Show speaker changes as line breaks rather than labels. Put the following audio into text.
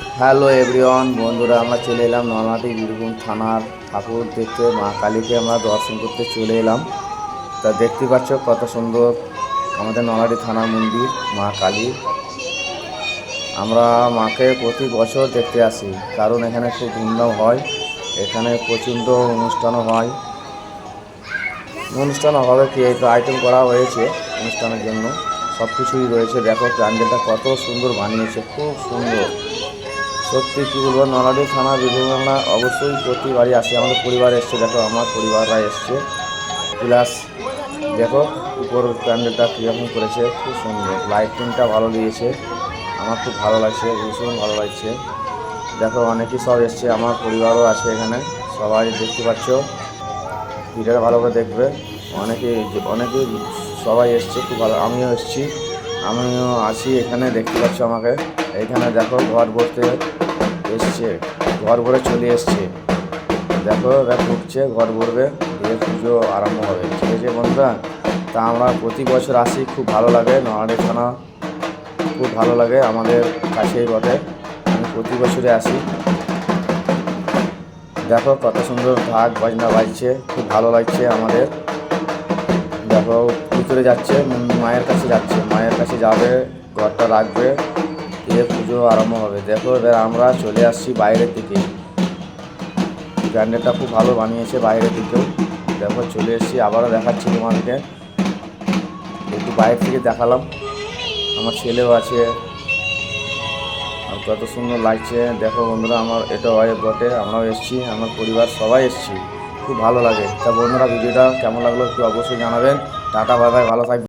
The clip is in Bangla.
হ্যালো এভরিওয়ান, বন্ধুরা, আমরা চলে এলাম নলহাটি বীরভূম থানার ঠাকুর দেখতে। মা কালীকে আমরা দর্শন করতে চলে এলাম। তা দেখতে পাচ্ছ কত সুন্দর আমাদের নলহাটি থানার মন্দির, মা কালী। আমরা মাকে প্রতি বছর দেখতে আসি, কারণ এখানে খুব ধুমধাম হয়। এখানে প্রচণ্ড অনুষ্ঠানও হয়। অনুষ্ঠান হবে কি, এই তো আইটেম করা হয়েছে অনুষ্ঠানের জন্য। সব কিছুই রয়েছে। দেখো প্যান্ডেলটা কত সুন্দর বানিয়েছে, খুব সুন্দর। সত্যি কী বলব, নলাডি থানা আমরা অবশ্যই প্রতিবারই আসি। আমাদের পরিবার এসছে, দেখো, আমার পরিবাররা এসছে। প্লাস দেখো, উপর প্যান্ডেলটা কীরকম করেছে, খুব সুন্দর। লাইটিংটা ভালো দিয়েছে, আমার খুব ভালো লাগছে, ভীষণ ভালো লাগছে। দেখো, অনেকেই সব এসছে, আমার পরিবারও আছে এখানে, সবাই দেখতে পাচ্ছ। ভিডিওটা ভালো করে দেখবে অনেকে অনেকে সবাই এসছে, খুব ভালো। আমিও এসছি, আমিও আছি এখানে, দেখতে পাচ্ছ আমাকে। এখানে দেখো, ঘর ভরতে এসছে, ঘর ভরে চলে এসছে। দেখো এবার ঢুকছে, ঘর ভরবে দিয়ে পুজো আরম্ভ হবে। ঠিক আছে বন্ধুরা? তা আমরা প্রতি বছর আসি, খুব ভালো লাগে নয়াডি থানা খুব ভালো লাগে আমাদের কাছেই বটে আমি প্রতি বছরে আসি। দেখো, কত সুন্দর ঢাক বাজনা বাজছে, খুব ভালো লাগছে আমাদের। দেখো, ভিতরে যাচ্ছে, মায়ের কাছে যাচ্ছে, মায়ের কাছে যাবে, ঘরটা রাখবে। দিয়ে পুজো আরম্ভ হবে। দেখো, এবার আমরা চলে আসছি বাইরের দিকে। প্যান্ডেলটা খুব ভালো বানিয়েছে বাইরের দিকেও। দেখো, চলে এসেছি, আবারও দেখাচ্ছি তোমাদেরকে। একটু বাইরে থেকে দেখালাম। আমার ছেলেও আছে। আর কত সুন্দর লাগছে। দেখো বন্ধুরা, আমার এটা হয় বটে। আমরাও এসেছি, আমার পরিবার সবাই এসেছি। খুব ভালো লাগে। তা বন্ধুরা, ভিডিওটা কেমন লাগল একটু অবশ্যই জানাবেন। টাটা, বাই ভালো থাকবে